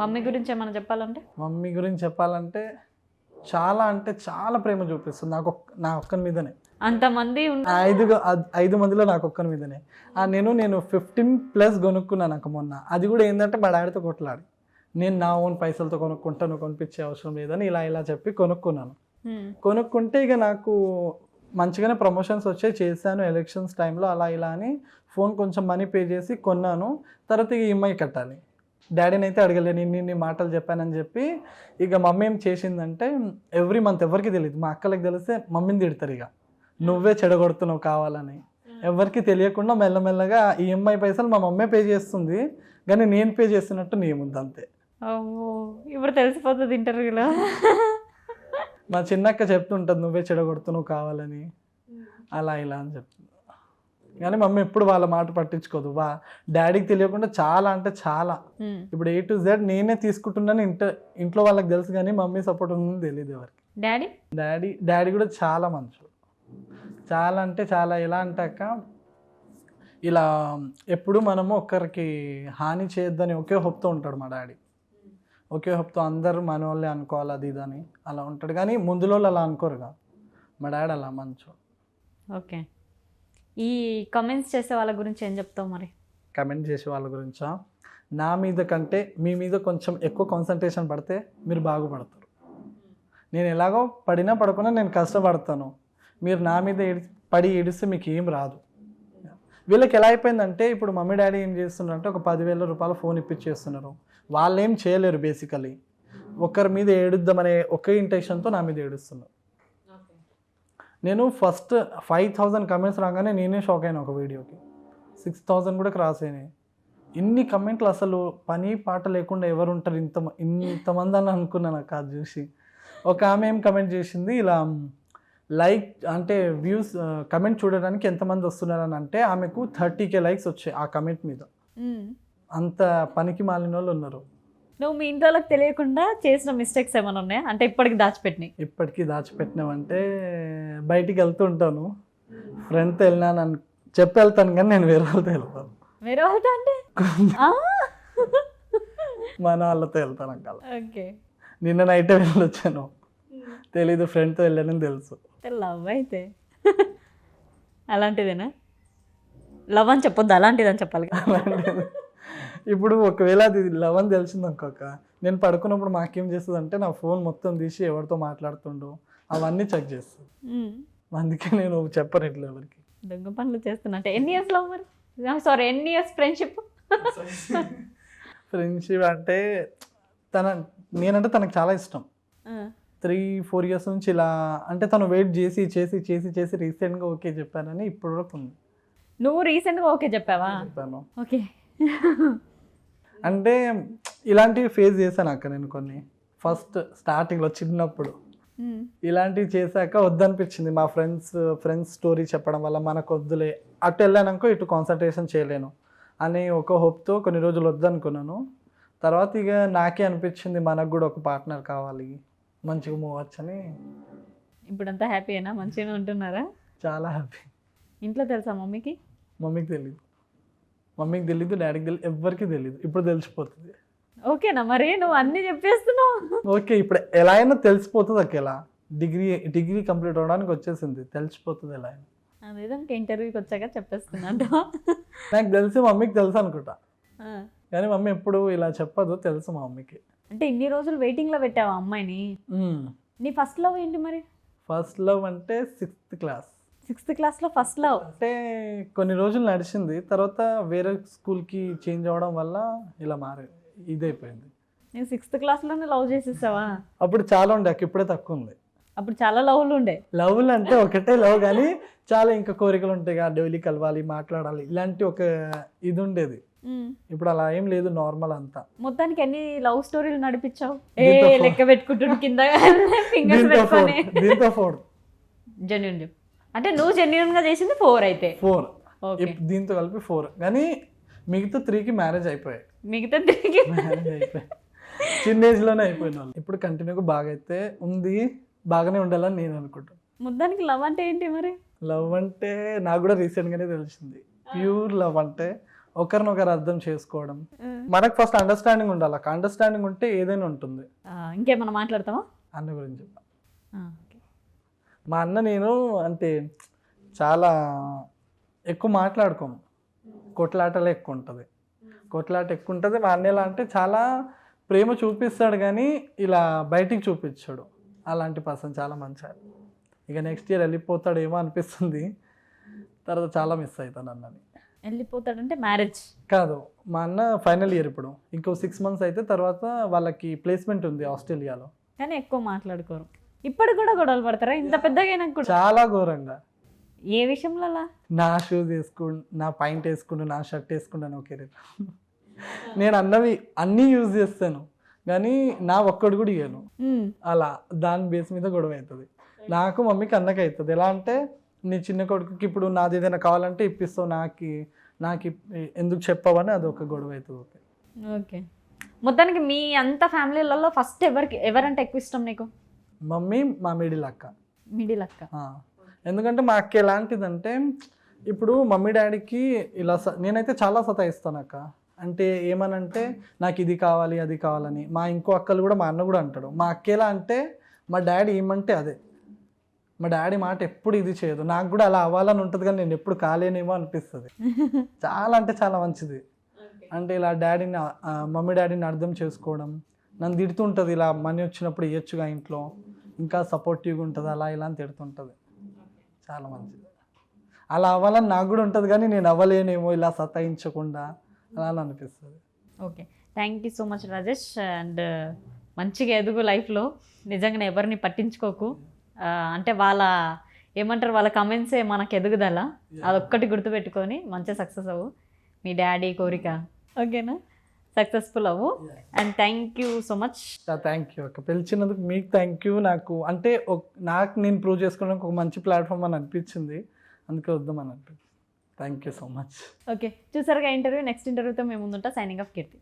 Mummy గురించి ఏమైనా చెప్పాలంటే? మమ్మీ గురించి చెప్పాలంటే చాలా అంటే చాలా ప్రేమ చూపిస్తుంది నాకు నా ఒక్కని మీదనే. అంతమంది ఐదు ఐదు మందిలో నాకు ఒక్కని మీదనే. నేను నేను ఫిఫ్టీన్ ప్లస్ కొనుక్కున్నాను నాకు మొన్న. అది కూడా ఏంటంటే మా డాడీతో కొట్లాడి. నేను నా ఓన్ పైసలతో కొనుక్కుంటాను కొనిపించే అవసరం లేదని ఇలా ఇలా చెప్పి కొనుక్కున్నాను. కొనుక్కుంటే ఇక నాకు మంచిగానే ప్రమోషన్స్ వచ్చాయి చేశాను ఎలక్షన్స్ టైంలో అలా ఇలా అని ఫోన్ కొంచెం మనీ పే చేసి కొన్నాను. తర్వాత ఇక ఈఎంఐ కట్టాలి. డాడీని అయితే అడగలేను ఇన్ని ఇన్ని మాటలు చెప్పానని చెప్పి. ఇక మమ్మీ ఏం చేసిందంటే ఎవ్రీ మంత్ ఎవరికి తెలియదు మా అక్కలకు తెలిస్తే మమ్మీని తిడతారు ఇక. నువ్వే చెడగొడుతున్నావు కావాలని. ఎవరికి తెలియకుండా మెల్లమెల్లగా ఈఎంఐ పైసలు మా మమ్మీ పే చేస్తుంది కానీ నేను పే చేస్తున్నట్టు నేముంది అంతే. ఇప్పుడు తెలిసిపోతుంది ఇంటర్వ్యూలో. మా చిన్నక్క చెప్తుంటుంది నువ్వే చెడగొడుతున్నావు కావాలని. అలా ఇలా అని చెప్తుంది. కానీ మమ్మీ ఎప్పుడు వాళ్ళ మాట పట్టించుకోదు. వా డాడీకి తెలియకుండా చాలా అంటే చాలా. ఇప్పుడు ఏ టు జెడ్ నేనే తీసుకుంటున్నాను ఇంట ఇంట్లో వాళ్ళకి తెలుసు కానీ మమ్మీ సపోర్ట్ ఉందని తెలియదు ఎవరికి. డాడీ? డాడీ డాడీ కూడా చాలా మంచు చాలా అంటే చాలా ఎలా అంటాక ఇలా ఎప్పుడు మనము ఒకరికి హాని చేయొద్దని ఒకే హోప్తో ఉంటాడు మా డాడీ. ఒకే హోప్తో అందరూ మన వాళ్ళే అనుకోవాలి అది ఇది అని అలా ఉంటాడు. కానీ ముందులో అలా అనుకోరుగా మా డాడీ అలా మంచు ఓకే. ఈ కమెంట్స్ చేసే వాళ్ళ గురించి ఏం చెప్తావు మరి? కమెంట్ చేసే వాళ్ళ గురించా? నా మీద కంటే మీ మీద కొంచెం ఎక్కువ కాన్సన్ట్రేషన్ పడితే మీరు బాగుపడతారు. నేను ఎలాగో పడినా పడకుండా నేను కష్టపడతాను. మీరు నా మీద ఏడి పడి ఏడిస్తే మీకు ఏం రాదు. వీళ్ళకి ఎలా అయిపోయిందంటే ఇప్పుడు మమ్మీ డాడీ ఏం చేస్తున్నారు అంటే ఒక పదివేల రూపాయల ఫోన్ ఇప్పించేస్తున్నారు. వాళ్ళు ఏం చేయలేరు బేసికలీ ఒకరి మీద ఏడుద్దామనే ఒకే ఇంటెన్షన్తో నా మీద ఏడుస్తున్నారు. నేను ఫస్ట్ ఫైవ్ థౌజండ్ కమెంట్స్ రాగానే నేనే షాక్ అయినా ఒక వీడియోకి సిక్స్ థౌజండ్ కూడా క్రాస్ అయినాయి. ఇన్ని కమెంట్లు అసలు పని పాట లేకుండా ఎవరు ఉంటారు ఇంత ఇంతమంది అని అనుకున్నాను నాకు అది చూసి. ఒక ఆమె ఏం కమెంట్ చేసింది? ఇలా లైక్ అంటే వ్యూస్ కమెంట్ చూడడానికి ఎంతమంది వస్తున్నారని అంటే ఆమెకు థర్టీ కే లైక్స్ వచ్చాయి ఆ కమెంట్ మీద. అంత పనికి మాలిన వాళ్ళు ఉన్నారు. నువ్వు మీ ఇంట్లో తెలియకుండా చేసిన మిస్టేక్స్ ఏమైనా ఉన్నాయా? అంటే ఇప్పటికి దాచిపెట్టినాయి ఇప్పటికీ దాచిపెట్టినామంటే బయటికి వెళ్తూ ఉంటాను. ఫ్రెండ్తో వెళ్ళినాను చెప్పి వెళ్తాను కానీ నేను వేరే వాళ్ళతో వెళ్తాను. వేరే వాళ్ళతో అంటే? మన వాళ్ళతో వెళ్తాను అక్కడ ఓకే. నిన్న నైట్ వెళ్ళొచ్చాను. తెలీదు ఫ్రెండ్తో వెళ్ళానని తెలుసు. లవ్ అయితే. అలాంటిదేనా? లవ్ అని చెప్పొద్దు అలాంటిది అని చెప్పాలి. అలాంటిది. ఇప్పుడు ఒకవేళ అది లవ్ అని తెలిసింది అనుకోక నేను పడుకున్నప్పుడు మాకేం చేస్తుంది అంటే నా ఫోన్ మొత్తం తీసి ఎవరితో మాట్లాడుతుండో అవన్నీ చెక్ చేస్తుంది. అందుకే నేను చెప్పను ఇట్లా ఎవరికి. దొంగ పనులు చేస్తున్నా. అంటే ఎన్ని ఇయర్స్ లవ్ మరి? సారీ ఎన్ని ఇయర్స్ ఫ్రెండ్షిప్ ఫ్రెండ్షిప్ అంటే తన నేనంటే తనకు చాలా ఇష్టం. త్రీ ఫోర్ ఇయర్స్ నుంచి ఇలా అంటే తను వెయిట్ చేసి చేసి చేసి చేసి రీసెంట్గా ఓకే చెప్పానని ఇప్పుడు వరకు ఉంది. నువ్వు రీసెంట్గా ఓకే చెప్పావా? చెప్పాను. ఓకే అంటే ఇలాంటివి ఫేస్ చేశాను అక్క నేను కొన్ని. ఫస్ట్ స్టార్టింగ్లో చిన్నప్పుడు. ఇలాంటివి చేశాక వద్దనిపించింది. మా ఫ్రెండ్స్ ఫ్రెండ్స్ స్టోరీ చెప్పడం వల్ల మనకు వద్దులే. అటు వెళ్ళాననుకో ఇటు కాన్సన్ట్రేషన్ చేయలేను అని ఒక హోప్తో కొన్ని రోజులు వద్దనుకున్నాను. తర్వాత ఇక నాకే అనిపించింది మనకు కూడా ఒక పార్ట్నర్ కావాలి. మంచిగా మూవ్ అవ్వచ్చని ఇప్పుడంతా హ్యాపీయేనా మంచిగా ఉంటున్నారా? చాలా హ్యాపీ ఇంట్లో తెలుసా మమ్మీకి? మమ్మీకి తెలీదు. మమ్మీకి తెలీదు డాడీకి తెలియదు ఎవ్వరికి తెలియదు ఇప్పుడు తెలిసిపోతుంది. ఓకేనా మరి? నువ్వు అన్నీ చెప్పేస్తున్నావు. ఓకే ఇప్పుడు ఎలా అయినా తెలిసిపోతుంది అక్క ఎలా డిగ్రీ డిగ్రీ కంప్లీట్ అవ్వడానికి వచ్చేసింది. తెలిసిపోతుంది ఎలా అయినా. అదేదో ఇంకా ఇంటర్వ్యూకి వచ్చాక చెప్పేస్తున్నా నాకు తెలిసి మమ్మీకి తెలుసు అనుకుంటా. కానీ మమ్మీ ఎప్పుడు ఇలా చెప్పదు తెలుసు మా మమ్మీకి. అంటే ఇన్ని రోజులు వెయిటింగ్లో పెట్టావా అమ్మాయిని? నీ ఫస్ట్ లవ్ ఏంటి మరి? ఫస్ట్ లవ్ అంటే సిక్స్త్ క్లాస్ సిక్స్త్ క్లాస్లో ఫస్ట్ లవ్. అంటే కొన్ని రోజులు నడిచింది తర్వాత వేరే స్కూల్కి చేంజ్ అవ్వడం వల్ల ఇలా మారి ఇదైపోయింది. నేను సిక్స్త్ క్లాస్లోనే లవ్ చేసేసావా? అప్పుడు చాలా ఉండే అక్క ఇప్పుడే తక్కువ ఉంది. అప్పుడు చాలా లవ్లు ఉండే. లవ్లు అంటే ఒకటే లవ్ కానీ చాలా ఇంకా కోరికలు ఉంటాయి కదా డైలీ కలవాలి మాట్లాడాలి ఇలాంటి ఒక ఇది ఉండేది. ఇప్పుడు అలా ఏం లేదు నార్మల్ అంతా. మొత్తానికి ఎన్ని లవ్ స్టోరీలు నడిపించావు? ఏ. లెక్క పెట్టుకుంటుండు కింద? ఫింగర్స్ పెట్టుకొని. దీంతో ఫోర్ జెన్యున్ చెప్పు అంటే నువ్వు జెన్యున్గా చేసింది ఫోర్ అయితే. ఫోర్ దీంతో కలిపి ఫోర్ కానీ మిగతా త్రీకి మ్యారేజ్ అయిపోయాయి. మిగతా తిరిగి మ్యారేజ్ అయిపోయాయి. చిన్న ఏజ్లోనే అయిపోయిన వాళ్ళు. ఇప్పుడు కంటిన్యూగా బాగా అయితే ఉంది బాగానే ఉండాలని నేను అనుకుంటాను మొత్తానికి లవ్ అంటే ఏంటి మరి? లవ్ అంటే నాకు కూడా రీసెంట్ గానే తెలిసింది. ప్యూర్ లవ్ అంటే ఒకరినొకరు అర్థం చేసుకోవడం. మనకు ఫస్ట్ అండర్స్టాండింగ్ ఉండాలి. అండర్స్టాండింగ్ ఉంటే ఏదైనా ఉంటుంది. ఆ, ఇంకేమన్నా మాట్లాడతావా? అన్న గురించి. మా అన్న నేను అంటే చాలా ఎక్కువ మాట్లాడుకోము. కొట్లాటలే ఎక్కువ ఉంటుంది కొట్లాట ఎక్కువ ఉంటుంది మా అన్న ఎలా అంటే చాలా ప్రేమ చూపిస్తాడు కానీ ఇలా బయటికి చూపించాడు. అలాంటి పర్సన్ చాలా మంచి. ఇక నెక్స్ట్ ఇయర్ వెళ్ళిపోతాడేమో అనిపిస్తుంది. తర్వాత చాలా మిస్ అవుతాను అన్నని. వెళ్ళిపోతాడంటే మ్యారేజ్ కాదు మా అన్న ఫైనల్ ఇయర్ ఇప్పుడు. ఇంకో సిక్స్ మంత్స్ అయితే తర్వాత వాళ్ళకి ప్లేస్మెంట్ ఉంది ఆస్ట్రేలియాలో. కానీ ఎక్కువ మాట్లాడుకోరు. ఇప్పుడు కూడా గొడవలు పడతారా? ఇంత పెద్దగా అయినా కూడా? చాలా ఘోరంగా. ఏ విషయంలో అలా నా షూస్ వేసుకుండు నా పాయింట్ వేసుకుండు నా షర్ట్ వేసుకుంటాను ఓకే నేను అన్నవి అన్నీ యూజ్ చేస్తాను. కానీ నా ఒక్కడు కూడా ఇయ్యను. అలా దాని బేస్ మీద గొడవ అవుతుంది. నాకు మమ్మీకి అన్నకి అవుతుంది. ఎలా అంటే నీ చిన్న కొడుకుకి ఇప్పుడు నాది ఏదైనా కావాలంటే ఇప్పిస్తావు నాకు నాకు ఎందుకు చెప్పవని అది ఒక గొడవ అవుతుంది ఓకే. ఓకే. మొత్తానికి మీ అంత ఫ్యామిలీలలో ఫస్ట్ ఎవరికి ఎవరంటే ఎక్కువ ఇష్టం నీకు? మమ్మీ మా మిడిల్ అక్క. మిడిల్ అక్క. ఎందుకంటే మా అక్క ఎలాంటిదంటే ఇప్పుడు మమ్మీ డాడీకి ఇలా స- నేనైతే చాలా సతాయిస్తాను అక్క. అంటే ఏమనంటే నాకు ఇది కావాలి అది కావాలని. మా ఇంకో అక్కలు కూడా మా అన్న కూడా అంటాడు. మా అక్క ఎలా అంటే మా డాడీ ఏమంటే అదే. మా డాడీ మాట ఎప్పుడు ఇది చేయదు. నాకు కూడా అలా అవ్వాలని ఉంటుంది కానీ నేను ఎప్పుడు కాలేనేమో అనిపిస్తుంది. చాలా అంటే చాలా మంచిది. అంటే ఇలా డాడీని మమ్మీ డాడీని అర్థం చేసుకోవడం. నన్ను తిడుతుంటుంది ఇలా మనీ వచ్చినప్పుడు ఇవ్వచ్చుగా ఇంట్లో. ఇంకా సపోర్టివ్గా ఉంటుంది అలా ఇలా అని తిడుతుంటుంది. చాలా మంచిది. అలా అవ్వాలని నాకు కూడా ఉంటుంది కానీ నేను అవ్వలేనేమో ఇలా సతాయించకుండా అలా అని అనిపిస్తుంది. Okay. Thank you so much Rajesh and మంచిగా ఎదుగు లైఫ్లో నిజంగానే ఎవరిని పట్టించుకోకు. ఆ, అంటే వాళ్ళ ఏమంటారు వాళ్ళ కమెంట్సే మనకు ఎదుగుదల. అదొక్కటి గుర్తుపెట్టుకొని మంచిగా సక్సెస్ అవ్వు. మీ డాడీ కోరిక. ఓకేనా సక్సెస్ఫుల్ అవ్వు. And thank you so much thank you అక్క. పిలిచినందుకు మీకు థ్యాంక్ యూ నాకు అంటే నాకు నేను ప్రూవ్ చేసుకోవడానికి ఒక మంచి ప్లాట్ఫామ్ అని అనిపించింది. అందుకే వద్దామని అనిపించింది. Thank you so much okay చూసారుగా ఇంటర్వ్యూ నెక్స్ట్ ఇంటర్వ్యూతో మేము ముందుంటా. సైనింగ్ ఆఫ్ కీర్తి